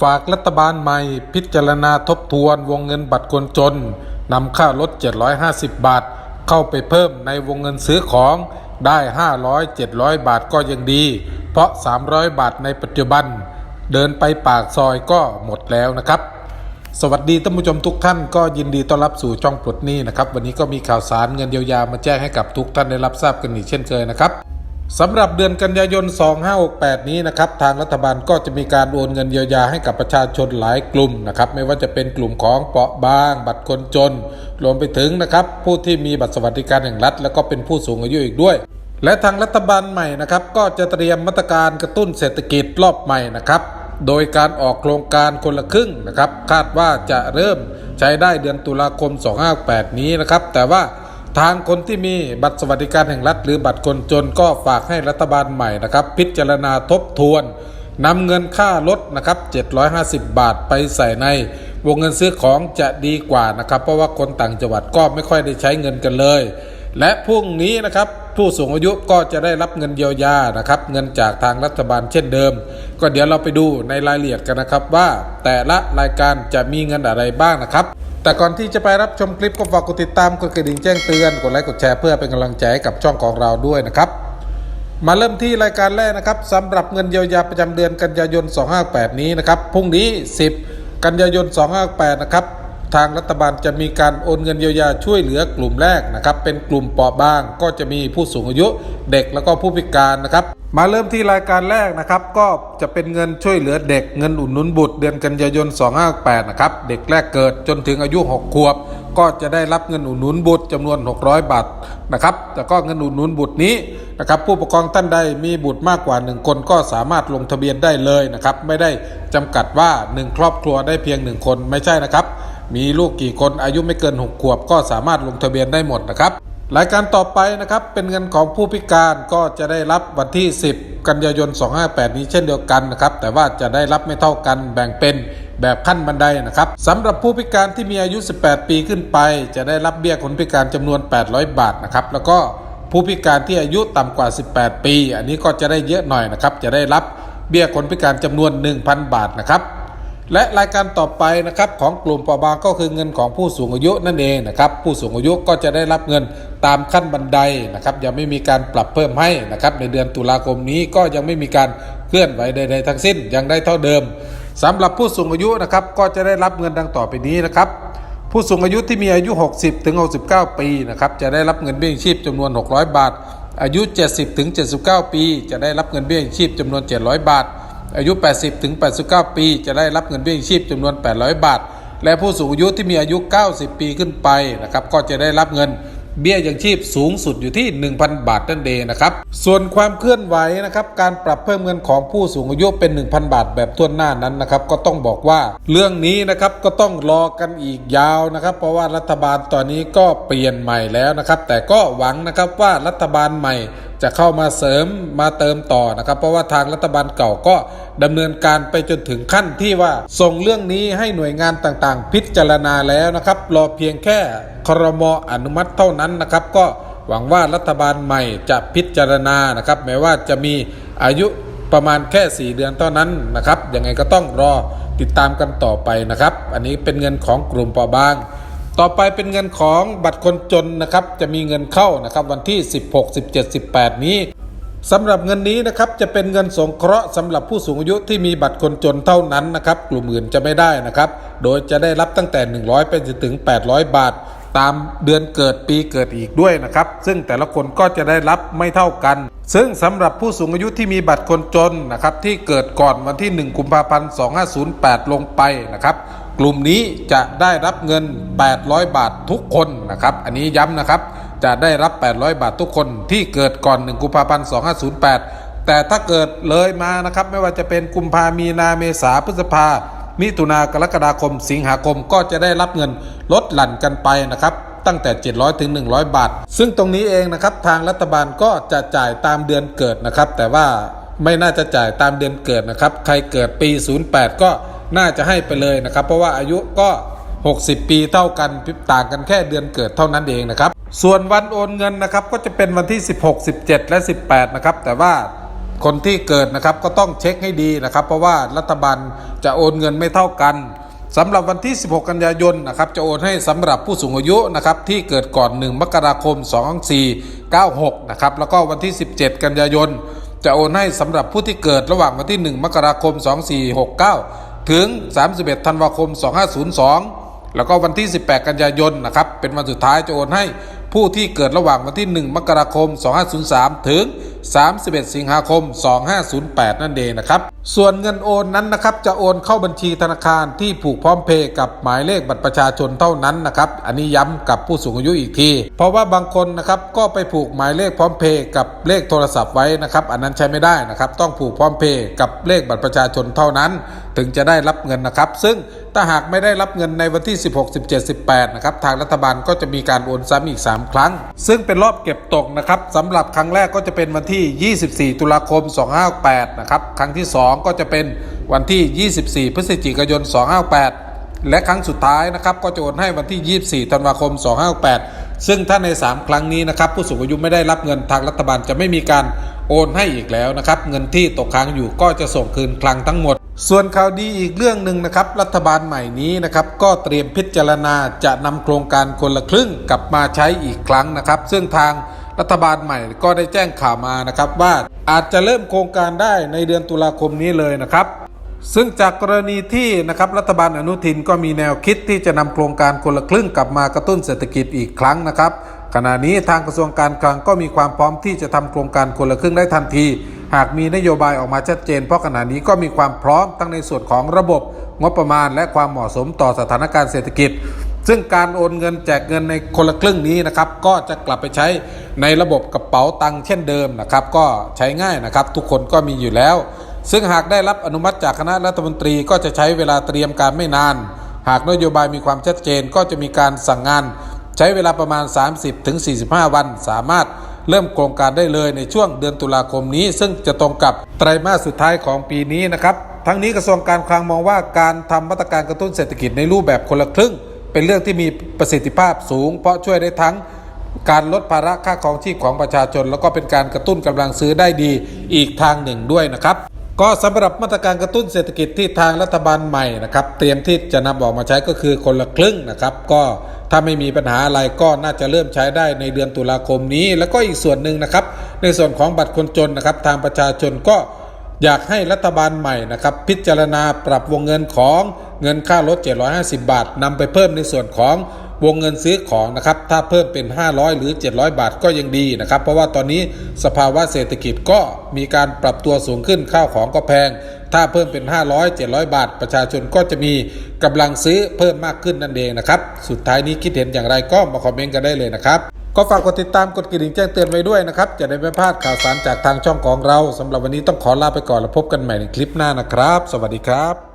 ฝากรัฐบาลใหม่พิจารณาทบทวนวงเงินบัตรคนจนนำค่ารถ750 บาท เข้าไปเพิ่มในวงเงินซื้อของได้ 500 700 บาทก็ยังดี เพราะ 300 บาทในปัจจุบัน เดินไปปากซอยก็หมดแล้วนะครับ สวัสดีท่านผู้ชมทุกท่านก็ยินดีต้อนรับสู่ช่องปลดหนี้นะครับ วันนี้ก็มีข่าวสารเงินเยียวยามาแจ้งให้กับทุกท่านได้รับทราบกันอีกเช่นเคยนะครับ สำหรับเดือนกันยายน 2568 นี้นะครับทางรัฐบาลก็จะมีการโอนเงินเยียวยาให้กับประชาชนหลายกลุ่มนะครับไม่ว่าจะเป็นกลุ่มของเปราะบาง บัตรคนจน รวมไปถึงนะครับผู้ที่มีบัตรสวัสดิการแห่งรัฐ แล้วก็เป็นผู้สูงอายุอีกด้วย และทางรัฐบาลใหม่นะครับก็จะเตรียมมาตรการกระตุ้นเศรษฐกิจรอบใหม่นะครับโดยการออกโครงการคนละครึ่งนะครับคาดว่าจะเริ่มใช้ได้เดือนตุลาคม 2568 นี้นะครับแต่ว่า ทางคนที่มีบัตรสวัสดิการแห่งรัฐ หรือบัตรคนจนก็ฝากให้รัฐบาลใหม่นะครับ พิจารณาทบทวนนำเงินค่ารถนะครับ 750 บาทไปใส่ในวงเงินซื้อของจะดีกว่านะครับ เพราะว่าคนต่างจังหวัดก็ไม่ค่อยได้ใช้เงินกันเลย และพรุ่งนี้นะครับผู้สูงอายุก็จะได้รับเงินเยียวยานะครับ เงินจากทางรัฐบาลเช่นเดิม ก็เดี๋ยวเราไปดูในรายละเอียดกันนะครับว่าแต่ละรายการจะมีเงินอะไรบ้างนะครับ แต่ก่อนที่จะไปรับชมคลิปก็ฝากกดติดตามกดกระดิ่งแจ้งเตือนกดไลค์กดแชร์เพื่อเป็นกำลังใจให้กับช่องของเราด้วยนะครับ มาเริ่มที่รายการแรกนะครับสำหรับเงินเยียวยาประจำเดือนกันยายน 258 นี้นะครับพรุ่งนี้ 10 กันยายน 258 นะครับ ทางรัฐบาลจะมีการโอนเงินเยียวยาช่วยเหลือกลุ่มแรกนะครับ เป็นกลุ่มเปราะบาง ก็จะมีผู้สูงอายุเด็กแล้วก็ผู้พิการนะครับ มาเริ่มที่รายการแรกนะครับ ก็จะเป็นเงินช่วยเหลือเด็กเงินอุดหนุนบุตร เดือนกันยายน 258 นะครับ เด็กแรกเกิดจนถึงอายุ 6 ขวบ ก็จะได้รับเงินอุดหนุนบุตรจำนวน 600 บาทนะครับแต่ก็เงินอุดหนุนบุตรนี้นะครับผู้ปกครองท่านใดมีบุตรมากกว่า 1 คนก็สามารถลงทะเบียนได้เลยนะครับไม่ได้จำกัดว่า 1 ครอบครัวได้เพียง 1 คนไม่ใช่นะครับ มีลูกกี่คนอายุไม่เกิน 6 ขวบ ก็สามารถลงทะเบียนได้หมดนะครับรายการต่อไปนะครับเป็นเงินของผู้พิการก็จะได้รับวันที่ 10 กันยายน 258 นี้เช่นเดียวกันนะครับแต่ว่าจะได้รับไม่เท่ากันแบ่งเป็นแบบขั้นบันไดนะครับสำหรับผู้พิการที่มีอายุ 18 ปีขึ้นไป จะได้รับเบี้ยคนพิการจำนวน 800 บาทนะครับแล้วก็ผู้พิการที่อายุต่ำกว่า 18 ปี อันนี้ก็จะได้เยอะหน่อยนะครับจะได้รับเบี้ยคนพิการจำนวน 1,000 บาทนะครับ และรายการต่อไปนะครับของกลุ่มเปราะบางก็คือเงินของผู้สูงอายุนั่นเองนะครับผู้สูงอายุก็จะได้รับเงินตามขั้นบันไดนะครับยังไม่มีการปรับเพิ่มให้นะครับในเดือนตุลาคมนี้ก็ยังไม่มีการเคลื่อนไหวใดๆทั้งสิ้นยังได้เท่าเดิมสำหรับผู้สูงอายุนะครับก็จะได้รับเงินดังต่อไปนี้นะครับผู้สูงอายุที่มีอายุ 60 ถึง 69 ปีนะครับจะได้รับเงินเบี้ยชีพจำนวน 600 บาท อายุ 70 ถึง 79 ปี จะได้รับเงินเบี้ยชีพจำนวน 700 บาท อายุ 80 ถึง 89 ปี จะได้รับเงินเบี้ยยังชีพจำนวน 800 บาท และผู้สูงอายุที่มีอายุ 90 ปีขึ้นไปนะครับก็จะได้รับเงินเบี้ยยังชีพสูงสุดอยู่ที่ 1,000 บาทนั่นเองนะครับ ส่วนความเคลื่อนไหวนะครับ การปรับเพิ่มเงินของผู้สูงอายุเป็น 1,000 บาทแบบทั่วหน้านั้นนะครับ ก็ต้องบอกว่าเรื่องนี้นะครับก็ต้องรอกันอีกยาวนะครับ เพราะว่ารัฐบาลตอนนี้ก็เปลี่ยนใหม่แล้วนะครับ แต่ก็หวังนะครับว่ารัฐบาลใหม่ จะเข้ามาเสริมมาเติมต่อนะครับ เพราะว่าทางรัฐบาลเก่าก็ดำเนินการไปจนถึงขั้นที่ว่า ส่งเรื่องนี้ให้หน่วยงานต่างๆ พิจารณาแล้วนะครับ รอเพียงแค่ครมอนุมัติเท่านั้นนะครับ ก็หวังว่ารัฐบาลใหม่จะพิจารณานะครับแม้ว่าจะมีอายุประมาณแค่ 4 เดือนเท่านั้นนะครับยังไงก็ต้องรอติดตามกันต่อไปนะครับ อันนี้เป็นเงินของกลุ่มปราะบาง ต่อไปเป็นเงินของบัตรคนจนนะครับจะมีเงินเข้านะครับวันที่ 16 17 18 นี้สำหรับเงินนี้นะครับจะเป็นเงินสงเคราะห์สำหรับผู้สูงอายุที่มีบัตรคนจนเท่านั้นนะครับกลุ่มอื่นจะไม่ได้นะครับ โดยจะได้รับตั้งแต่ 100 ไปจนถึง 800 บาท ตามเดือนเกิดปีเกิดอีกด้วยนะครับ ซึ่งแต่ละคนก็จะได้รับไม่เท่ากัน ซึ่งสำหรับผู้สูงอายุที่มีบัตรคนจนนะครับที่เกิดก่อนวันที่ 1 กุมภาพันธ์ 2508 ลงไปนะครับ กลุ่มนี้จะได้รับเงิน 800 บาททุกคนนะครับ อันนี้ย้ำนะครับ จะได้รับ 800 บาททุกคนที่เกิดก่อน 1 กุมภาพันธ์ 2508 แต่ถ้าเกิดเลยมานะครับ ไม่ว่าจะเป็นกุมภามีนาเมษาพฤษภา มิถุนากรกฎาคม สิงหาคมก็จะได้รับเงินลดหลั่นกันไปนะครับตั้งแต่ 700 ถึง 100 บาท ซึ่งตรงนี้เองนะครับทางรัฐบาลก็จะจ่ายตามเดือนเกิดนะครับ แต่ว่าไม่น่าจะจ่ายตามเดือนเกิดนะครับ ใครเกิดปี 08 ก็ น่าจะให้ไปเลยนะครับ เพราะว่าอายุก็ 60 ปีเท่ากันต่างกันแค่เดือนเกิดเท่านั้นเองนะครับ ส่วนวันโอนเงินนะครับก็จะเป็นวันที่ 16 17 และ 18 นะครับ แต่ว่าคนที่เกิดนะครับก็ต้องเช็คให้ดีนะครับ เพราะว่ารัฐบาลจะโอนเงินไม่เท่ากันสำหรับวันที่ 16 กันยายนนะครับจะโอนให้สำหรับผู้สูงอายุนะครับที่เกิดก่อน 1 มกราคม 2496 นะครับแล้วก็วันที่ 17 กันยายนจะโอนให้สำหรับผู้ที่เกิดระหว่างวันที่ 1 มกราคม 2469 ถึง 31 ธันวาคม 2502 แล้วก็วันที่ 18 กันยายนนะครับ เป็นวันสุดท้ายจะโอนให้ ผู้ที่เกิดระหว่างวันที่ 1 มกราคม 2503 ถึง 31 สิงหาคม 2508 นั่นเองนะครับ ส่วนเงินโอนนั้นนะครับจะโอนเข้าบัญชีธนาคารที่ผูกพร้อมเพย์กับหมายเลขบัตรประชาชนเท่านั้นนะครับ อันนี้ย้ำกับผู้สูงอายุอีกที เพราะว่าบางคนนะครับก็ไปผูกหมายเลขพร้อมเพย์กับเลขโทรศัพท์ไว้นะครับ อันนั้นใช้ไม่ได้นะครับ ต้องผูกพร้อมเพย์กับเลขบัตรประชาชนเท่านั้น ถึงจะได้รับเงินนะครับ ซึ่งถ้าหากไม่ได้รับเงินในวันที่ 16 17 18 นะครับ ทางรัฐบาลก็จะมีการโอนซ้ำอีก 3ครั้ง ซึ่งเป็นรอบเก็บตกนะครับสำหรับครั้งแรกก็จะเป็นวันที่ 24 ตุลาคม 258 นะครับ ครั้งที่ 2 ก็จะเป็นวันที่ 24 พฤศจิกายน 258และครั้งสุดท้ายนะครับก็จะโอนให้วันที่ 24 ธันวาคม 258 ซึ่งถ้าใน 3 ครั้งนี้นะครับผู้สูงอายุไม่ได้รับเงินทางรัฐบาลจะไม่มีการโอนให้อีกแล้วนะครับ เงินที่ตกค้างอยู่ก็จะส่งคืนคลังทั้งหมด ส่วนข่าวดีอีกเรื่องหนึ่งนะครับ รัฐบาลใหม่นี้นะครับ ก็เตรียมพิจารณาจะนำโครงการคนละครึ่งกลับมาใช้อีกครั้งนะครับ ซึ่งทางรัฐบาลใหม่ก็ได้แจ้งข่าวมานะครับว่าอาจจะเริ่มโครงการได้ในเดือนตุลาคมนี้เลยนะครับ ซึ่งจากกรณีที่นะครับรัฐบาลอนุทินก็มีแนวคิดที่จะนำโครงการคนละครึ่งกลับมากระตุ้นเศรษฐกิจอีกครั้งนะครับ ขณะนี้ทางกระทรวงการคลังก็มีความพร้อมที่จะทำโครงการคนละครึ่งได้ทันที หากมีนโยบายออกมาชัดเจน เพราะขณะนี้ก็มีความพร้อมทั้งในส่วนของระบบงบประมาณ และความเหมาะสมต่อสถานการณ์เศรษฐกิจ ซึ่งการโอนเงินแจกเงินในคนละครึ่งนี้นะครับก็จะกลับไปใช้ในระบบกระเป๋าตังค์เช่นเดิมนะครับก็ใช้ง่ายนะครับทุกคนก็มีอยู่แล้ว ซึ่งหากได้รับอนุมัติจากคณะรัฐมนตรีก็จะใช้เวลาเตรียมการไม่นาน หากนโยบายมีความชัดเจนก็จะมีการสั่งงาน ใช้เวลาประมาณ 30-45 วันสามารถ เริ่มโครงการได้เลยในช่วงเดือนตุลาคมนี้ ซึ่งจะตรงกับไตรมาสสุดท้ายของปีนี้นะครับทั้งนี้กระทรวงการคลังมองว่าการทำมาตรการกระตุ้นเศรษฐกิจในรูปแบบคนละครึ่ง เป็นเรื่องที่มีประสิทธิภาพสูง เพราะช่วยได้ทั้งการลดภาระค่าครองชีพของประชาชน แล้วก็เป็นการกระตุ้นกำลังซื้อได้ดีอีกทางหนึ่งด้วยนะครับ ก็สำหรับมาตรการกระตุ้นเศรษฐกิจที่ทางรัฐบาลใหม่นะครับ เตรียมที่จะนำออกมาใช้ก็คือคนละครึ่งนะครับ ก็ถ้าไม่มีปัญหาอะไรก็น่าจะเริ่มใช้ได้ในเดือนตุลาคมนี้ แล้วก็อีกส่วนหนึ่งนะครับ ในส่วนของบัตรคนจนนะครับ ทางประชาชนก็อยากให้รัฐบาลใหม่นะครับพิจารณาปรับวงเงินของเงินค่ารถ 750 บาทนำไปเพิ่มในส่วนของ วงเงินซื้อของนะครับถ้าเพิ่มเป็น 500 หรือ 700 บาทก็ยังดีนะครับ เพราะว่าตอนนี้สภาวะเศรษฐกิจก็มีการปรับตัวสูงขึ้นข้าวของก็แพง ถ้าเพิ่มเป็น 500 700 บาท ประชาชนก็จะมีกำลังซื้อเพิ่มมากขึ้นนั่นเองนะครับ สุดท้ายนี้คิดเห็นอย่างไรก็มาคอมเมนต์กันได้เลยนะครับก็ฝากกดติดตามกดกระดิ่งแจ้งเตือนไว้ด้วยนะครับ จะได้ไม่พลาดข่าวสารจากทางช่องของเราสำหรับวันนี้ต้องขอลาไปก่อนแล้วพบกันใหม่ในคลิปหน้านะครับ สวัสดีครับ